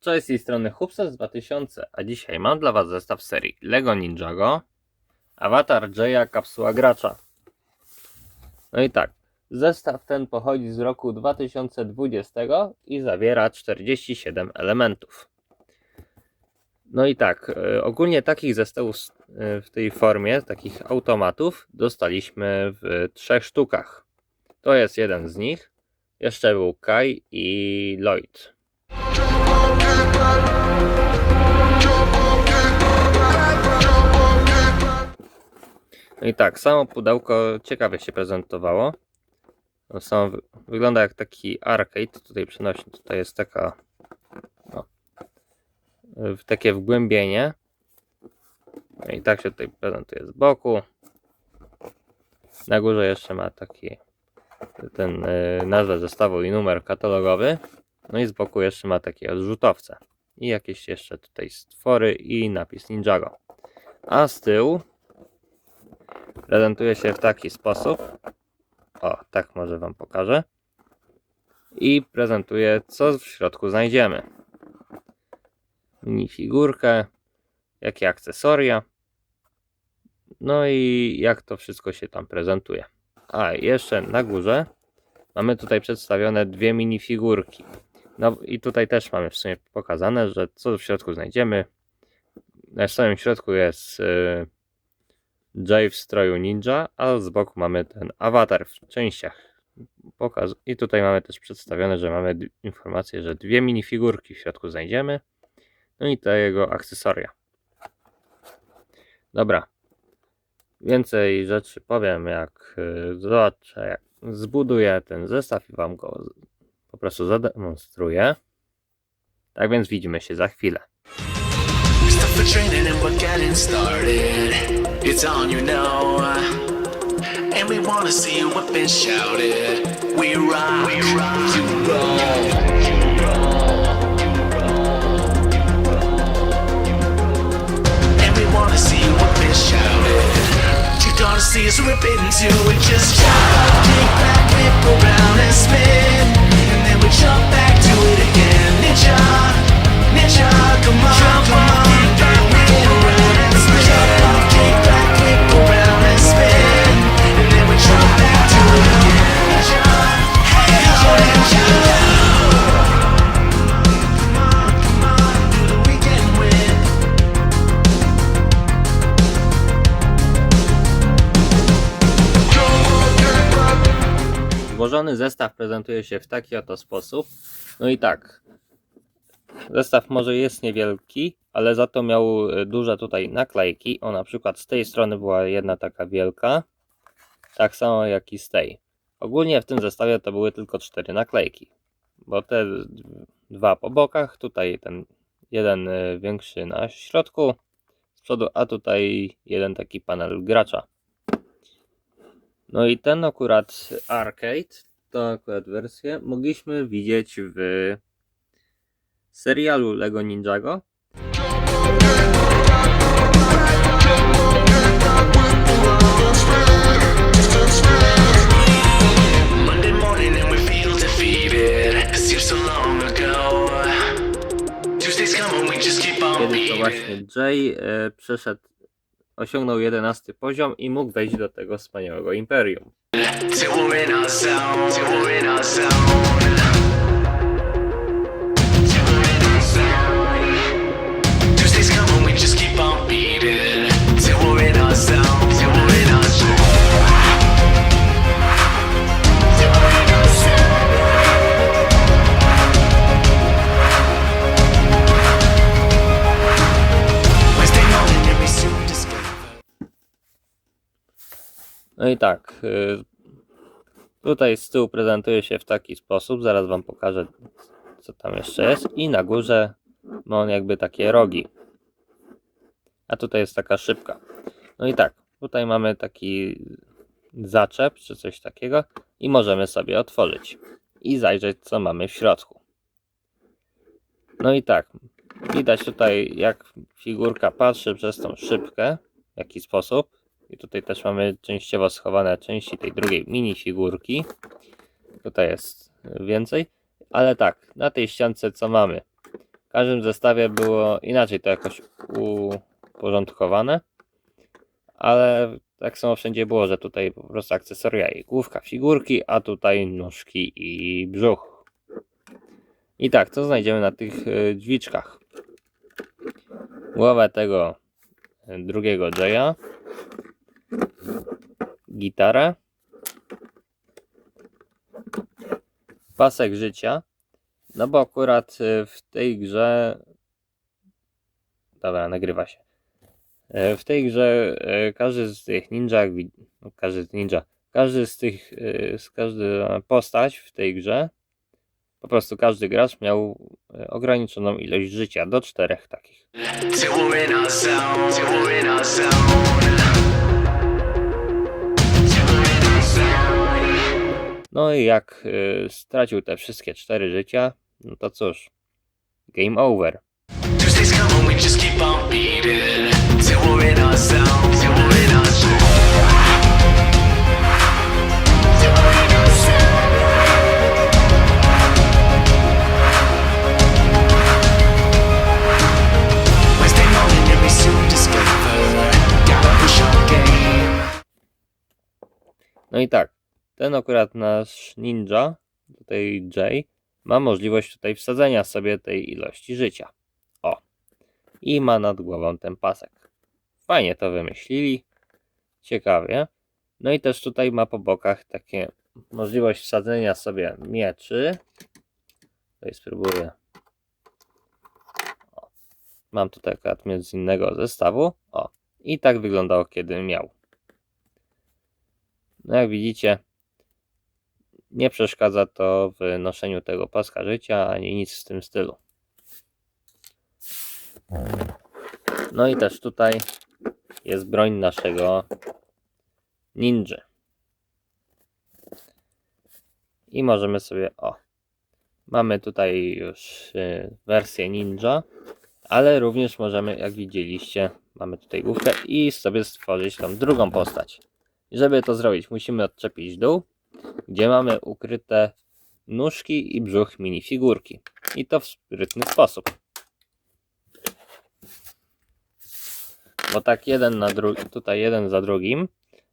Cześć, z tej strony Hubsas 2000, a dzisiaj mam dla Was zestaw serii LEGO Ninjago Avatar Jaya Kapsuła Gracza. No i tak, zestaw ten pochodzi z roku 2020 i zawiera 47 elementów. No i tak, e, ogólnie takich zestawów e, w tej formie, takich automatów, dostaliśmy w trzech sztukach. To jest jeden z nich. Jeszcze był Kai i Lloyd. No i tak, samo pudełko ciekawie się prezentowało. No, Samo wy- wygląda jak taki arcade, tutaj przenośny, tutaj jest taka no, takie wgłębienie. No i tak się tutaj prezentuje z boku. Na górze jeszcze ma taki ten y, nazwę zestawu i numer katalogowy. No i z boku jeszcze ma takie odrzutowce. I jakieś jeszcze tutaj stwory i napis Ninjago. A z tyłu prezentuje się w taki sposób. O, tak może Wam pokażę. I prezentuje, co w środku znajdziemy. Minifigurkę, jakie akcesoria. No i jak to wszystko się tam prezentuje. A, jeszcze na górze mamy tutaj przedstawione dwie minifigurki. No i tutaj też mamy w sumie pokazane, że co w środku znajdziemy. Na samym środku jest Jay w stroju ninja, a z boku mamy ten awatar w częściach. Pokaz I tutaj mamy też przedstawione, że mamy informację, że dwie minifigurki w środku znajdziemy. No i te jego akcesoria. Dobra. Więcej rzeczy powiem, jak y, zobaczę, jak zbuduję ten zestaw i Wam go Po prostu zademonstruję. Tak więc widzimy się za chwilę. gonna see us rip into it. Just shout, kick back, whip around and spin. Jump back to it again. Ninja, ninja, come on, come on. Zestaw prezentuje się w taki oto sposób. No i tak. Zestaw może jest niewielki, ale za to miał e, duże tutaj naklejki. O, na przykład z tej strony była jedna taka wielka. Tak samo jak i z tej. Ogólnie w tym zestawie to były tylko cztery naklejki. Bo te dwa po bokach, tutaj ten jeden e, większy na środku z przodu, a tutaj jeden taki panel gracza. No i ten akurat arcade, to akurat wersję, mogliśmy widzieć w serialu Lego Ninjago. Kiedy to właśnie Jay e, przeszedł, osiągnął 11 poziom i mógł wejść do tego wspaniałego imperium. No i tak, y, tutaj z tyłu prezentuje się w taki sposób, zaraz Wam pokażę co tam jeszcze jest i na górze ma on jakby takie rogi. A tutaj jest taka szybka. No i tak, tutaj mamy taki zaczep czy coś takiego i możemy sobie otworzyć i zajrzeć co mamy w środku. No i tak, widać tutaj jak figurka patrzy przez tą szybkę, w jaki sposób. I tutaj też mamy częściowo schowane części tej drugiej minifigurki. Tutaj jest więcej. Ale tak, na tej ściance co mamy? W każdym zestawie było inaczej to jakoś uporządkowane, ale tak samo wszędzie było, że tutaj po prostu akcesoria i główka figurki, a tutaj nóżki i brzuch. I tak, co znajdziemy na tych y, drzwiczkach? Głowę tego y, drugiego Jaya, gitarę, pasek życia, no bo akurat y, w tej grze. Dobra, nagrywa się. Y, W tej grze y, każdy z tych ninja, no, każdy z ninja, każdy z tych, z każda postać w tej grze, po prostu każdy gracz miał y, ograniczoną ilość życia, do czterech takich. No i jak y, stracił te wszystkie cztery życia, no to cóż, game over. No i tak, ten akurat nasz ninja, tutaj Jay, ma możliwość tutaj wsadzenia sobie tej ilości życia. O. I ma nad głową ten pasek. Fajnie to wymyślili. Ciekawie. No i też tutaj ma po bokach takie możliwość wsadzenia sobie mieczy. Tutaj spróbuję. O. Mam tutaj akurat z innego zestawu. O. I tak wyglądało kiedy miał. No jak widzicie, nie przeszkadza to w noszeniu tego paska życia, ani nic w tym stylu. No i też tutaj jest broń naszego ninja. I możemy sobie, o, mamy tutaj już y, wersję ninja, ale również możemy, jak widzieliście, mamy tutaj główkę i sobie stworzyć tą drugą postać. Żeby to zrobić, musimy odczepić dół, gdzie mamy ukryte nóżki i brzuch minifigurki. I to w sprytny sposób. Bo tak jeden na drugi, tutaj jeden za drugim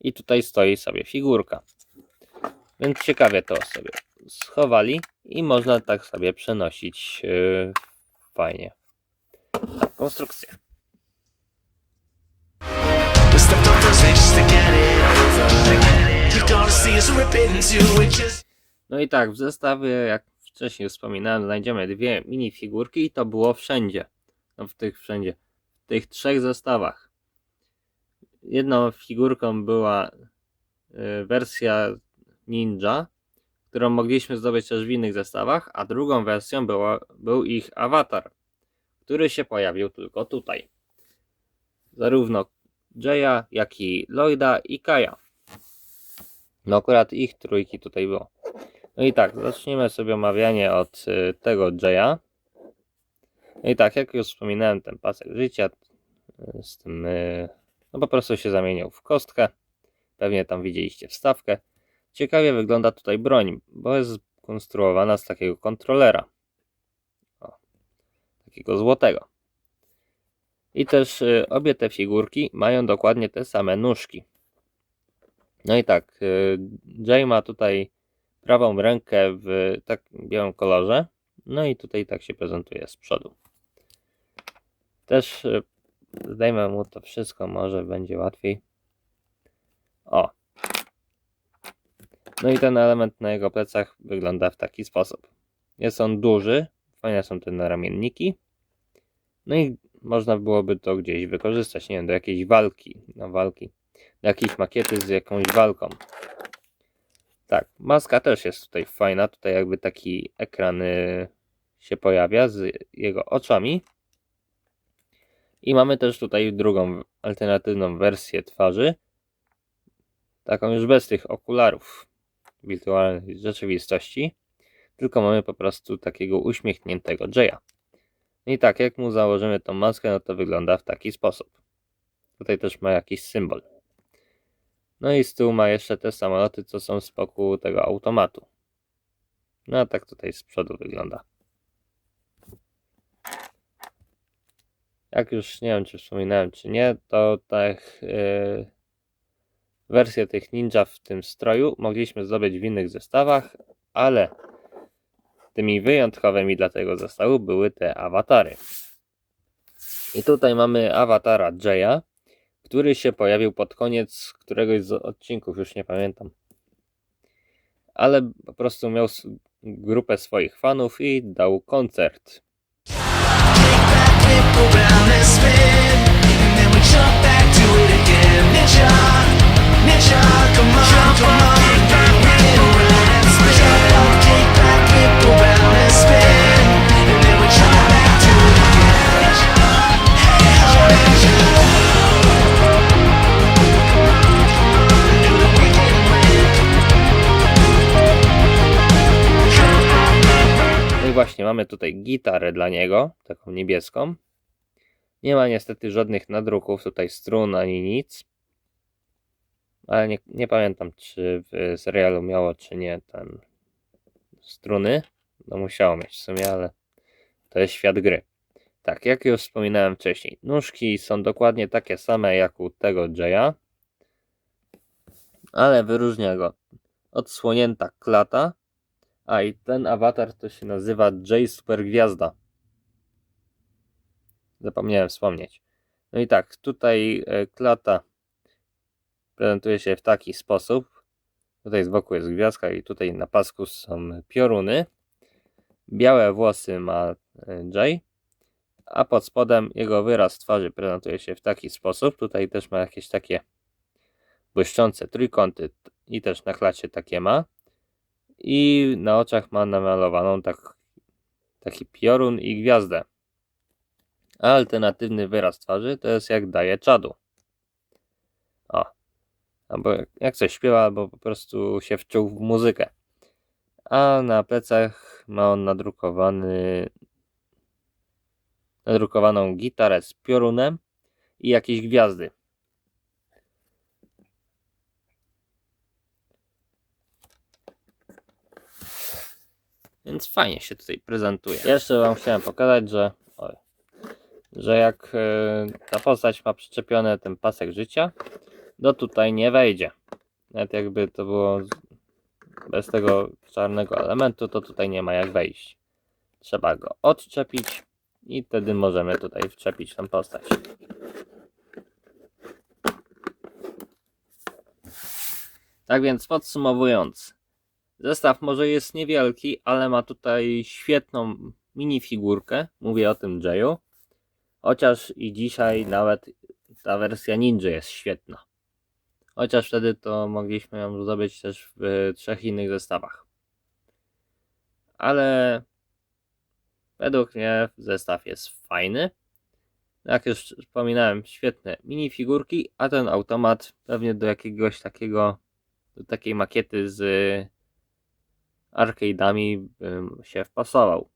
i tutaj stoi sobie figurka. Więc ciekawie to sobie schowali i można tak sobie przenosić yy, fajnie. Konstrukcję. No i tak, w zestawie, jak wcześniej wspominałem, znajdziemy dwie minifigurki i to było wszędzie. No w tych wszędzie. W tych trzech zestawach. Jedną figurką była y, wersja ninja, którą mogliśmy zdobyć też w innych zestawach, a drugą wersją był ich awatar, który się pojawił tylko tutaj. Zarówno Jaya, jak i Lloyda i Kaja. No akurat ich trójki tutaj było. No i tak, zaczniemy sobie omawianie od y, tego Jaya. No i tak, jak już wspominałem, ten pasek życia y, z tym, y, no po prostu się zamienił w kostkę. Pewnie tam widzieliście wstawkę. Ciekawie wygląda tutaj broń, bo jest konstruowana z takiego kontrolera. O, takiego złotego. I też obie te figurki mają dokładnie te same nóżki. No i tak, y, Jay ma tutaj prawą rękę w tak białym kolorze. No i tutaj tak się prezentuje z przodu. Też y, zdejmę mu to wszystko, może będzie łatwiej. O. No i ten element na jego plecach wygląda w taki sposób. Jest on duży, fajne są te naramienniki. No i można byłoby to gdzieś wykorzystać, nie wiem, do jakiejś walki, no walki, do jakiejś makiety z jakąś walką. Tak, maska też jest tutaj fajna. Tutaj jakby taki ekran y, się pojawia z jego oczami. I mamy też tutaj drugą alternatywną wersję twarzy. Taką już bez tych okularów wirtualnej rzeczywistości. Tylko mamy po prostu takiego uśmiechniętego Jaya. I tak, jak mu założymy tą maskę, no to wygląda w taki sposób. Tutaj też ma jakiś symbol. No i z tyłu ma jeszcze te samoloty, co są z boku tego automatu. No a tak tutaj z przodu wygląda. jak już nie wiem, czy wspominałem, czy nie, to tak yy, wersję tych ninja w tym stroju mogliśmy zdobyć w innych zestawach, ale tymi wyjątkowymi dla tego zestawu były te awatary. I tutaj mamy awatara Jaya, który się pojawił pod koniec któregoś z odcinków, już nie pamiętam. Ale po prostu miał grupę swoich fanów i dał koncert. Whip mamy tutaj gitarę dla niego, taką niebieską. Nie ma niestety żadnych nadruków, tutaj strun ani nic. Ale nie, nie pamiętam, czy w serialu miało, czy nie, ten struny. No musiało mieć w sumie, ale to jest świat gry. Tak, jak już wspominałem wcześniej, nóżki są dokładnie takie same jak u tego Jaya, ale wyróżnia go odsłonięta klata, a i ten awatar to się nazywa J Super Gwiazda. Zapomniałem wspomnieć. No i tak, tutaj e, klata prezentuje się w taki sposób. Tutaj z boku jest gwiazdka i tutaj na pasku są pioruny. Białe włosy ma e, Jay, a pod spodem jego wyraz twarzy prezentuje się w taki sposób. Tutaj też ma jakieś takie błyszczące trójkąty i też na klacie takie ma. I na oczach ma namalowaną tak, taki piorun i gwiazdę. Alternatywny wyraz twarzy to jest jak daje czadu. O. Albo jak- jak coś śpiewa, albo po prostu się wczuł w muzykę. A na plecach ma on nadrukowany nadrukowaną gitarę z piorunem i jakieś gwiazdy. Więc fajnie się tutaj prezentuje. Jeszcze Wam chciałem pokazać, że, oj, że jak e, ta postać ma przyczepiony ten pasek życia, to tutaj nie wejdzie. Nawet jakby to było bez tego czarnego elementu, to tutaj nie ma jak wejść. Trzeba go odczepić i wtedy możemy tutaj wczepić tą postać. Tak więc podsumowując, Zestaw może jest niewielki, ale ma tutaj świetną minifigurkę. Mówię o tym Jayu. Chociaż i dzisiaj nawet ta wersja Ninja jest świetna. Chociaż wtedy to mogliśmy ją zdobyć też w trzech innych zestawach. Ale według mnie zestaw jest fajny. Jak już wspominałem, świetne minifigurki, a ten automat pewnie do jakiegoś takiego, do takiej makiety z arcade'ami bym się wpasował.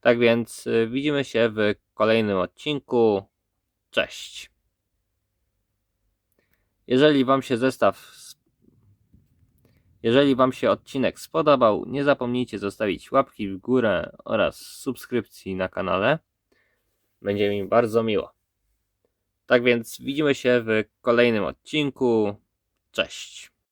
Tak więc y, widzimy się w kolejnym odcinku. Cześć. Jeżeli Wam się zestaw, jeżeli Wam się odcinek spodobał, nie zapomnijcie zostawić łapki w górę oraz subskrypcji na kanale. Będzie mi bardzo miło. Tak więc widzimy się w kolejnym odcinku. Cześć.